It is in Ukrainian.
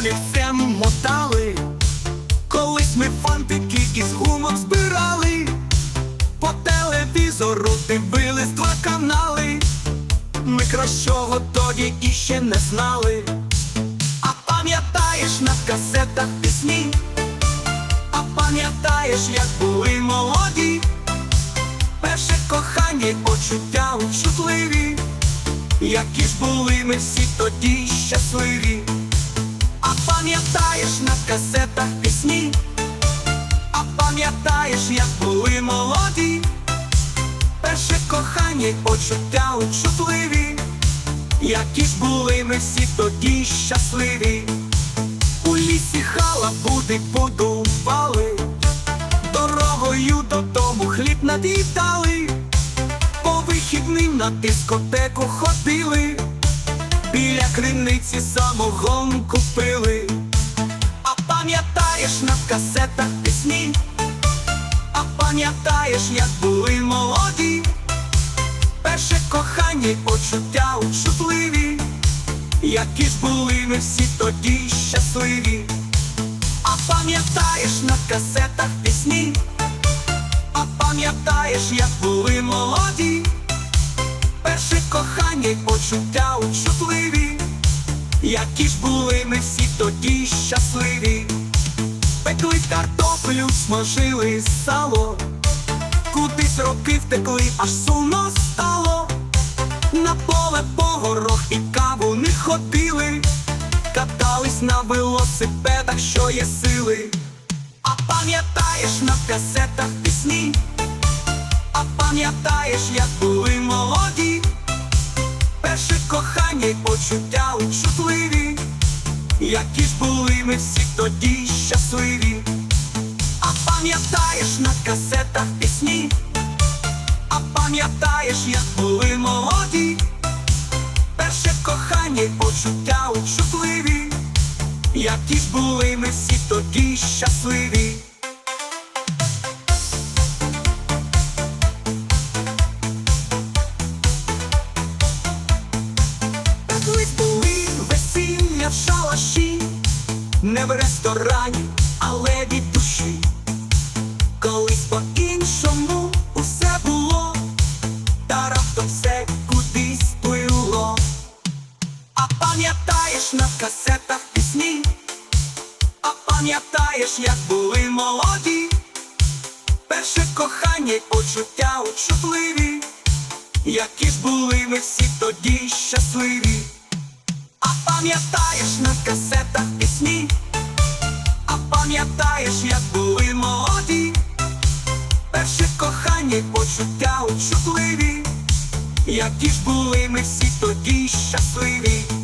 олівцем мотали. Колись ми фантики із гумом збирали, по телевізору дивились два канали. Ми кращого тоді іще не знали. А пам'ятаєш на касетах пісні? А пам'ятаєш, як були молоді? Перше кохання почуття чутливі, які ж були ми всі тоді щасливі. Пам'ятаєш на касетах пісні? А пам'ятаєш, як були молоді? Перше кохання й почуття чутливі, які ж були ми всі тоді щасливі. У лісі халабуди будували, дорогою додому хліб над'їдали, по вихідним на дискотеку ходили, біля криниці самогон купили. Касетах пісні? А пам'ятаєш, як були молоді? Перше кохання почуття чутливі, які ж були ми всі тоді щасливі. А пам'ятаєш на касетах пісні? А пам'ятаєш, як були молоді? Перше кохання почуття чутливі, які ж були ми всі тоді щасливі. Пекли картоплю, смажили сало, кудись роки втекли, аж сумно стало. На поле по горох і каву не ходили, катались на велосипедах, що є сили. А пам'ятаєш на касетах пісні? А пам'ятаєш, як ж були ми всі тоді щасливі. А пам'ятаєш на касетах пісні? А пам'ятаєш, як були молоді? Перше кохання почуття чутливі, які ж були ми всі тоді щасливі. Колись були весілля в не в ресторані, але від душі. Колись по-іншому усе було, та раптом все кудись плило. А пам'ятаєш на касетах пісні? А пам'ятаєш, як були молоді? Перше кохання й почуття чутливі, які ж були ми всі тоді щасливі. Пам'ятаєш на касетах пісні? А пам'ятаєш, як були молоді? Перше кохання й почуття учутливі, які ж були ми всі тоді щасливі.